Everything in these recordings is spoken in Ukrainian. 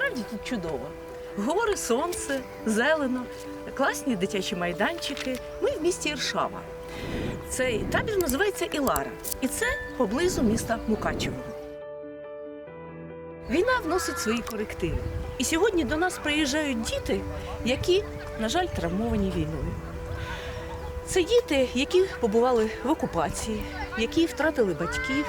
Насправді тут чудово. Гори, сонце, зелено, класні дитячі майданчики. Ми в місті Іршава. Цей табір називається Ілара, і це поблизу міста Мукачевого. Війна вносить свої корективи. І сьогодні до нас приїжджають діти, які, на жаль, травмовані війною. Це діти, які побували в окупації, які втратили батьків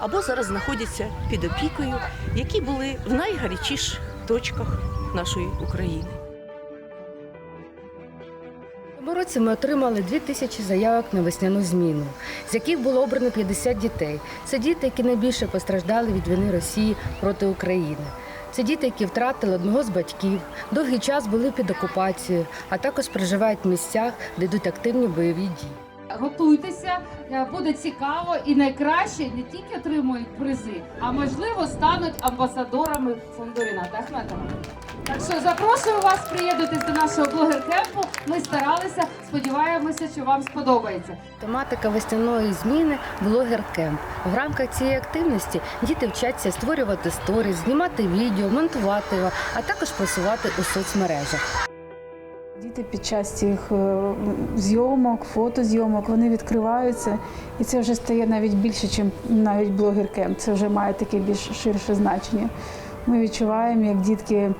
або зараз знаходяться під опікою, які були в найгарячіших точках нашої України. Цьому році ми отримали 2 тисячі заявок на весняну зміну, з яких було обрано 50 дітей. Це діти, які найбільше постраждали від війни Росії проти України. Це діти, які втратили одного з батьків, довгий час були під окупацією, а також проживають в місцях, де йдуть активні бойові дії. Готуйтеся, е, буде цікаво і найкраще не тільки отримують призи, а можливо стануть амбасадорами фонду Ріната Ахметова. Так що запрошую вас, приєднуйтесь до нашого блогер-кемпу. Ми старалися, сподіваємося, що вам сподобається. Тематика весняної зміни блогер кемп. В рамках цієї активності діти вчаться створювати сторіс, знімати відео, монтувати його, а також просувати у соцмережах. Діти під час цих е, зйомок, фотозйомок, вони відкриваються, і це вже стає навіть більше, ніж навіть блогер-кемп. Це вже має таке більш ширше значення. Ми відчуваємо, як дітки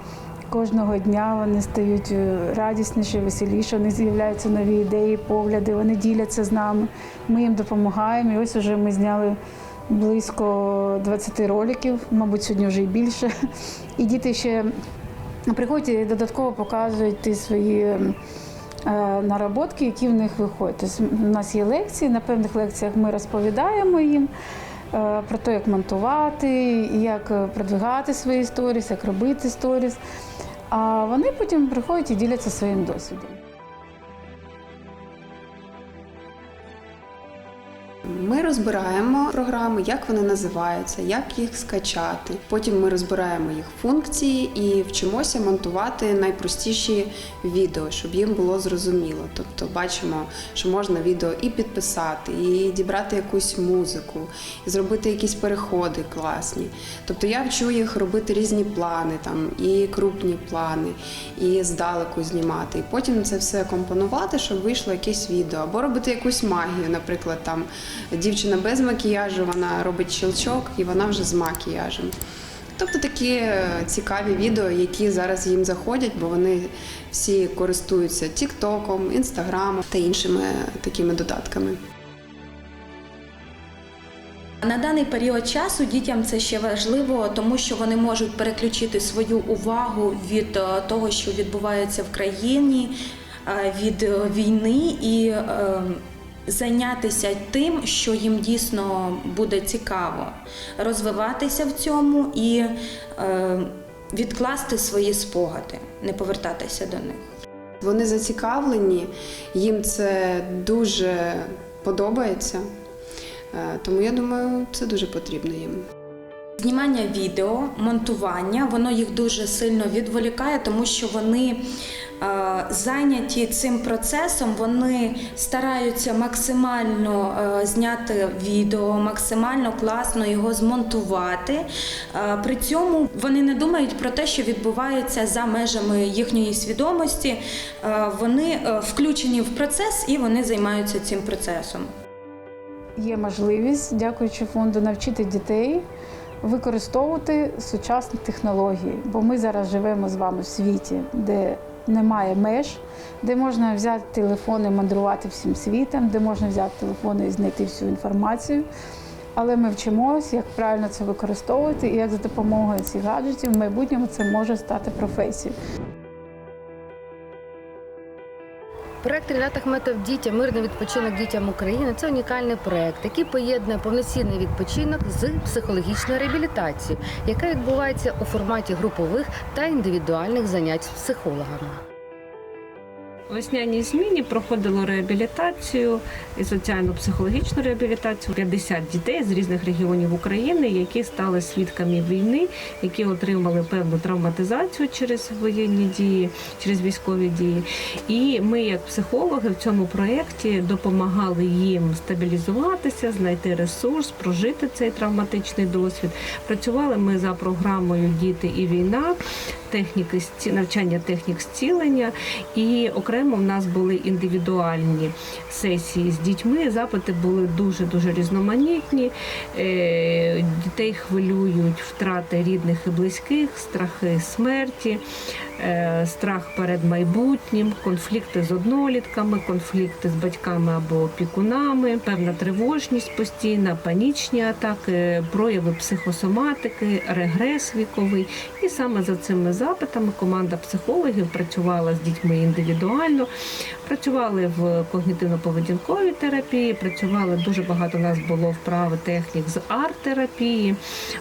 кожного дня вони стають е, радісніші, веселіші, вони з'являються нові ідеї, погляди, вони діляться з нами. Ми їм допомагаємо. І ось уже ми зняли близько 20 роликів, мабуть, сьогодні вже і більше. І діти ще приходять і додатково показують ті свої е, наработки, які в них виходять. Тобто у нас є лекції, на певних лекціях ми розповідаємо їм е, про те, як монтувати, як е, продвигати свої сторіс, як робити сторіс. А вони потім приходять і діляться своїм досвідом. Ми розбираємо програми, як вони називаються, як їх скачати. Потім ми розбираємо їх функції і вчимося монтувати найпростіші відео, щоб їм було зрозуміло. Тобто бачимо, що можна відео і підписати, і дібрати якусь музику, і зробити якісь переходи класні. Тобто я вчу їх робити різні плани, там і крупні плани, і здалеку знімати. І потім це все компонувати, щоб вийшло якесь відео, або робити якусь магію, наприклад, там дівчина без макіяжу, вона робить щелчок і вона вже з макіяжем. Тобто такі е, цікаві відео, які зараз їм заходять, бо вони всі користуються Тіктоком, Інстаграмом та іншими такими додатками. На даний період часу дітям це ще важливо, тому що вони можуть переключити свою увагу від е, того, що відбувається в країні, е, від війни і зайнятися тим, що їм дійсно буде цікаво, розвиватися в цьому і е, відкласти свої спогади, не повертатися до них. Вони зацікавлені, їм це дуже подобається. Е, Тому я думаю, це дуже потрібно їм. Знімання відео, монтування, воно їх дуже сильно відволікає, тому що вони е, зайняті цим процесом, вони стараються максимально е, зняти відео, максимально класно його змонтувати. Е, при цьому вони не думають про те, що відбувається за межами їхньої свідомості. Вони включені в процес і вони займаються цим процесом. Є можливість, дякуючи фонду, навчити дітей використовувати сучасні технології, бо ми зараз живемо з вами в світі, де немає меж, де можна взяти телефон і мандрувати всім світом, де можна взяти телефон і знайти всю інформацію. Але ми вчимося, як правильно це використовувати і як за допомогою цих гаджетів в майбутньому це може стати професією. Проект Рінат Ахметов Дітям мирний відпочинок дітям України це унікальний проект, який поєднує повноцінний відпочинок з психологічною реабілітацією, яка відбувається у форматі групових та індивідуальних занять з психологами. Весняній зміні проходило реабілітацію і соціально-психологічну реабілітацію 50 дітей з різних регіонів України, які стали свідками війни, які отримали певну травматизацію через воєнні дії, через військові дії. І ми, як психологи, в цьому проєкті допомагали їм стабілізуватися, знайти ресурс, прожити цей травматичний досвід. Працювали ми за програмою Діти і війна, техніки навчання технік зцілення. І окремо в нас були індивідуальні сесії з дітьми. Запити були дуже дуже різноманітні. Е, Дітей хвилюють втрати рідних і близьких, страхи смерті, е, страх перед майбутнім, конфлікти з однолітками, конфлікти з батьками або опікунами, певна тривожність постійна, панічні атаки, прояви психосоматики, регрес віковий. Саме за цими запитами команда психологів працювала з дітьми індивідуально, працювали в когнітивно-поведінковій терапії, працювали дуже багато у нас було вправи технік з арт-терапії.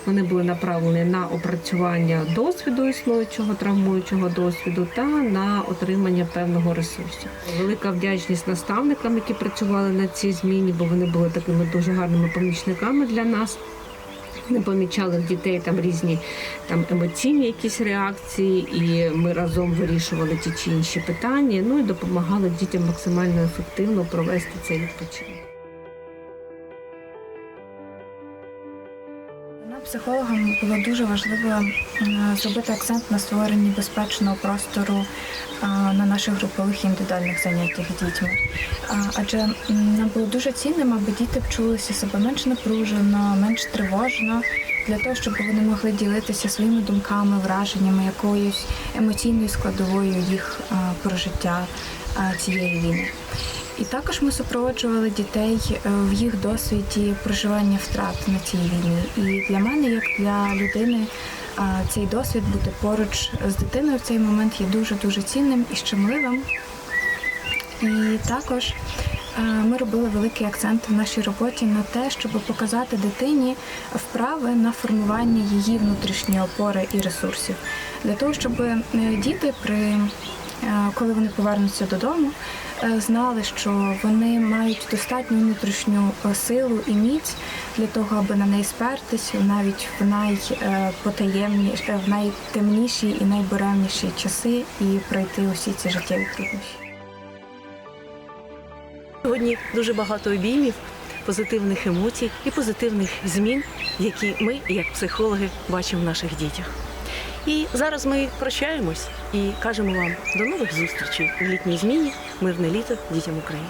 Вони були направлені на опрацювання досвіду існуючого травмуючого досвіду та на отримання певного ресурсу. Велика вдячність наставникам, які працювали на цій зміні, бо вони були такими дуже гарними помічниками для нас. Вони помічали в дітей там різні там емоційні якісь реакції, і ми разом вирішували ті чи інші питання. Ну і допомагали дітям максимально ефективно провести цей відпочинок. Психологам, було дуже важливо е, зробити акцент на створенні безпечного простору е, на наших групових і індивідуальних заняттях дітьми. Адже нам було дуже цінним, аби діти почулися себе менш напружено, менш тривожно, для того, щоб вони могли ділитися своїми думками, враженнями, якоюсь емоційною складовою їх е, прожиття цієї війни. І також ми супроводжували дітей е, в їх досвіді проживання втрат на цій війні. І для мене, як для людини, цей досвід бути поруч з дитиною в цей момент є дуже дуже цінним і щемливим. І також е, ми робили великий акцент в нашій роботі на те, щоб показати дитині вправи на формування її внутрішньої опори і ресурсів, для того, щоб е, діти при коли вони повернуться додому, знали, що вони мають достатню внутрішню е, силу і міць для того, аби на неї спертись навіть в найпотаємні, в найтемніші і найбуремніші часи і пройти усі ці життєві труднощі. Сьогодні дуже багато обіймів, позитивних емоцій і позитивних змін, які ми, як психологи, бачимо в наших дітях. І зараз ми прощаємось і кажемо вам до нових зустрічей в літній зміні. Мирне літо дітям України.